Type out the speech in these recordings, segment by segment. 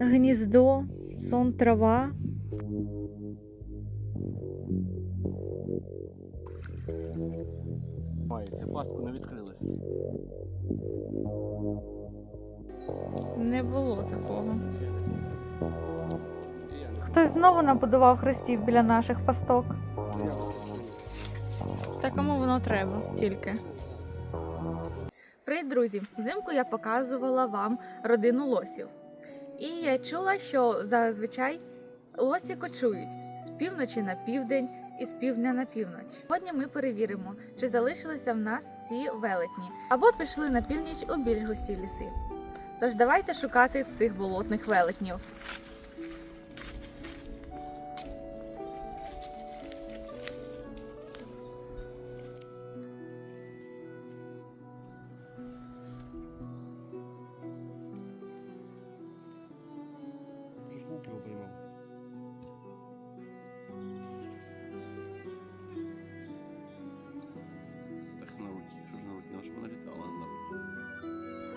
гніздо, сон трава. Мається, пастку не відкрили. Не було такого. Хтось знову набудував хрестів біля наших пасток. Та кому воно треба тільки. Привіт, друзі! Взимку я показувала вам родину лосів. І я чула, що зазвичай лосі кочують з півночі на південь і з півдня на північ. Сьогодні ми перевіримо, чи залишилися в нас ці велетні, або пішли на північ у більш густі ліси. Тож давайте шукати цих болотних велетнів.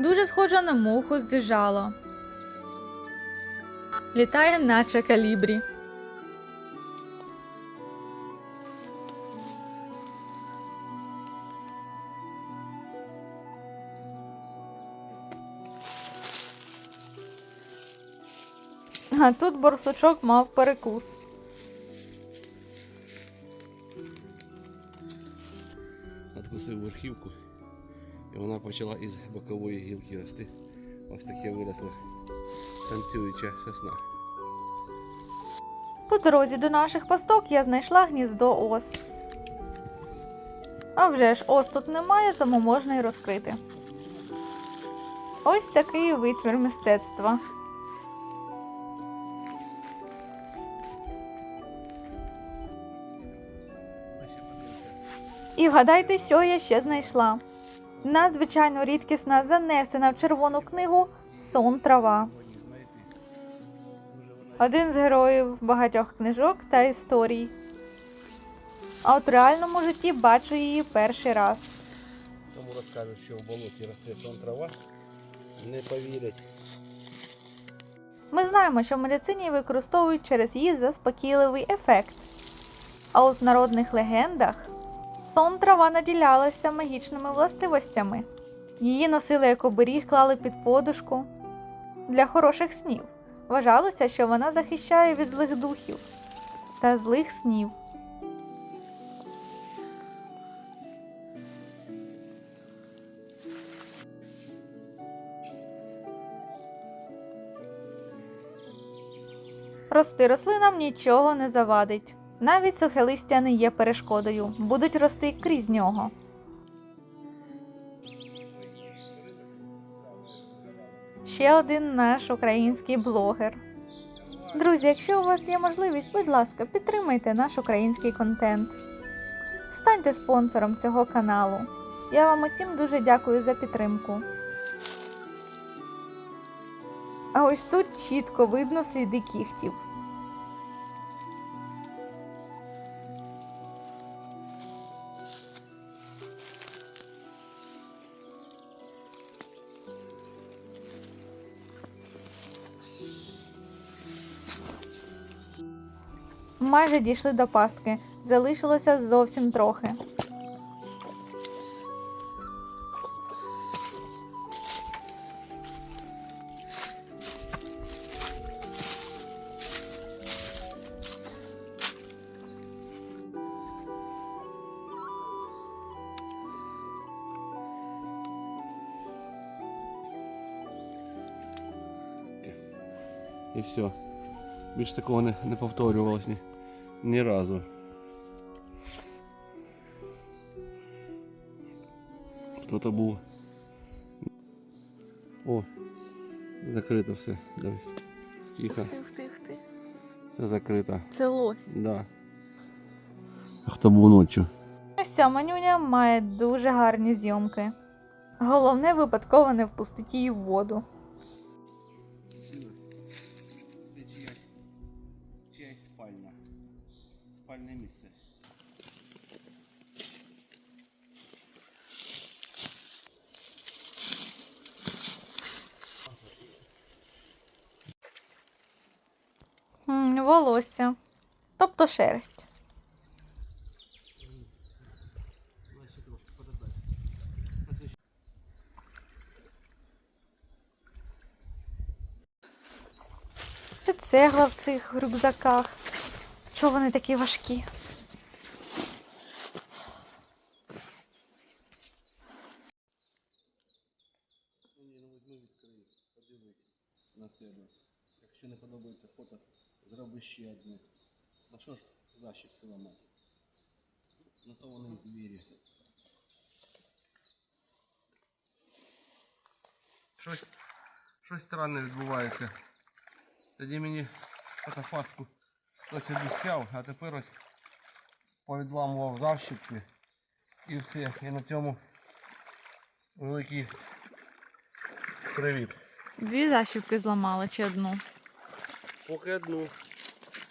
Дуже схожа на муху з жало. Літає наче калібрі. А тут борсучок мав перекус. Надкусив верхівку, і вона почала із бокової гілки рости. Ось таке виросло танцююча сосна. По дорозі до наших пасток я знайшла гніздо ос. А вже ж ос тут немає, тому можна й розкрити. Ось такий витвір мистецтва. І вгадайте, що я ще знайшла. Надзвичайно рідкісна, занесена в червону книгу Сон трава. Один з героїв багатьох книжок та історій. А от в реальному житті бачу її перший раз. Тому розкажуть, що в болоті росте сон трава. Не повірять. Ми знаємо, що в медицині використовують через її заспокійливий ефект. А от в народних легендах сон трава наділялася магічними властивостями. Її носили як оберіг, клали під подушку для хороших снів. Вважалося, що вона захищає від злих духів та злих снів. Рости рослинам нічого не завадить. Навіть сухе листя не є перешкодою, будуть рости крізь нього. Ще один наш український блогер. Друзі, якщо у вас є можливість, будь ласка, підтримайте наш український контент. Станьте спонсором цього каналу. Я вам усім дуже дякую за підтримку. А ось тут чітко видно сліди кігтів. Майже дійшли до пастки. Залишилося зовсім трохи. І все. Більш такого не, не повторювалось ні разу. Хто-то був. О, закрито все. Дивись. Тихо, Тих, тих, тих. все закрито. Це лось. Да. А хто був ночі? Ось ця манюня має дуже гарні зйомки. Головне випадково не впустити її в воду. Спальне місце. волосся, тобто шерсть. Це цегла в цих рюкзаках. Чого вони такі важкі? Ні, ну візьми відкрий, подивись на себе. Якщо не подобається фото, зроби ще одне. На що ж защіпки ламати? На то вони і звірі. Щось, щось странне відбувається. Тоді мені фотофаску хтось обіцяв, а тепер ось повідламував защіпки і все. І на цьому великий привіт. Дві защіпки зламали чи одну. Поки одну.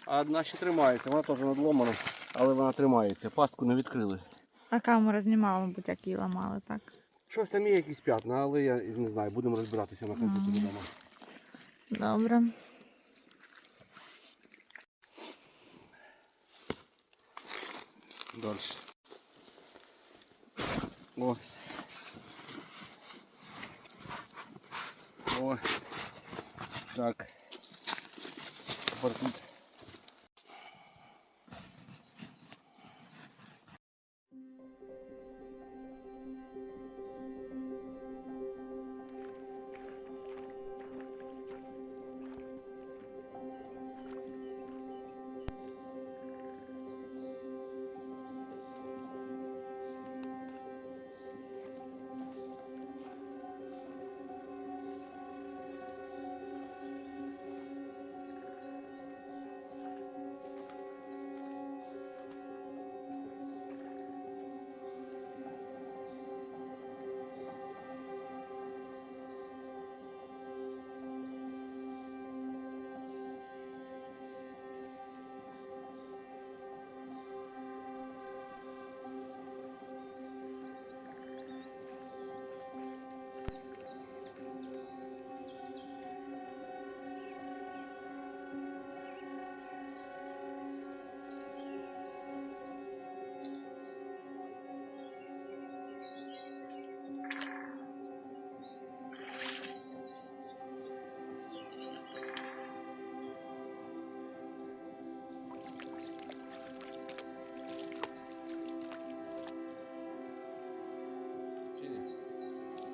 А одна ще тримається, вона теж надломана, але вона тримається. Пастку не відкрили. А камера знімала, мабуть, як її ламали, так. Щось там є якісь п'ятна, але я не знаю, будемо розбиратися на комп'ютері вдома. Добре. Далі. О. О. Так. Тепер тут.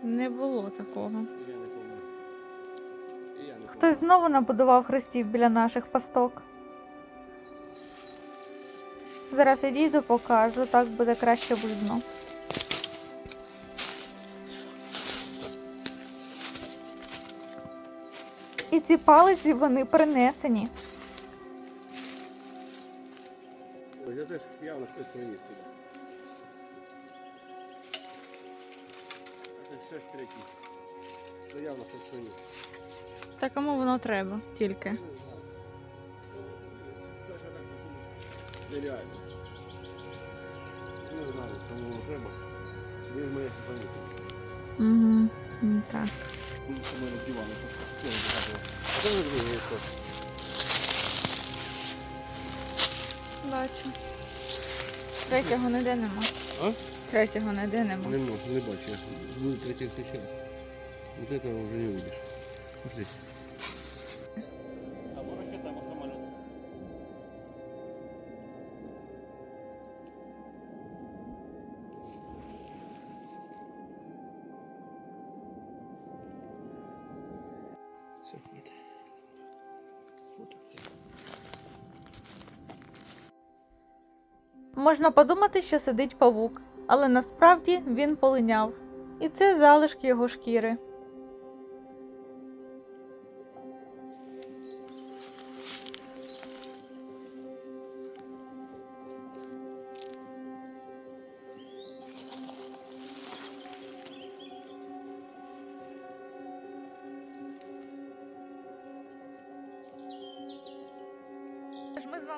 Не було такого. Я я Хтось знову набудував хрестів біля наших пасток. Зараз відійду, покажу, так буде краще видно. І ці палиці вони принесені. Ось я теж явно хтось приніс сюди. Щось третє. Це явно хтось. Та кому воно треба тільки. Ну, так нереально. Не знаю, кому воно треба. Він мене це помітив. Угу. Так. Він у мене диван. Це не багато. А це вже другий хтось. Бачу. Третього ніде нема. А? Третього ніде нема. Не можу, не бачу. Я буду третій встречать. Вот этого уже не увидишь. Смотри. Або ракета, або самолет. Все, хватит. Можна подумати, що сидить павук, але насправді він полиняв. І це залишки його шкіри.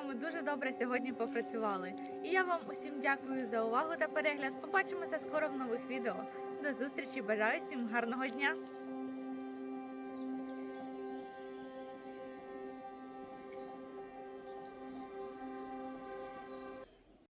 Вами дуже добре сьогодні попрацювали. І я вам усім дякую за увагу та перегляд. Побачимося скоро в нових відео. До зустрічі! Бажаю всім гарного дня!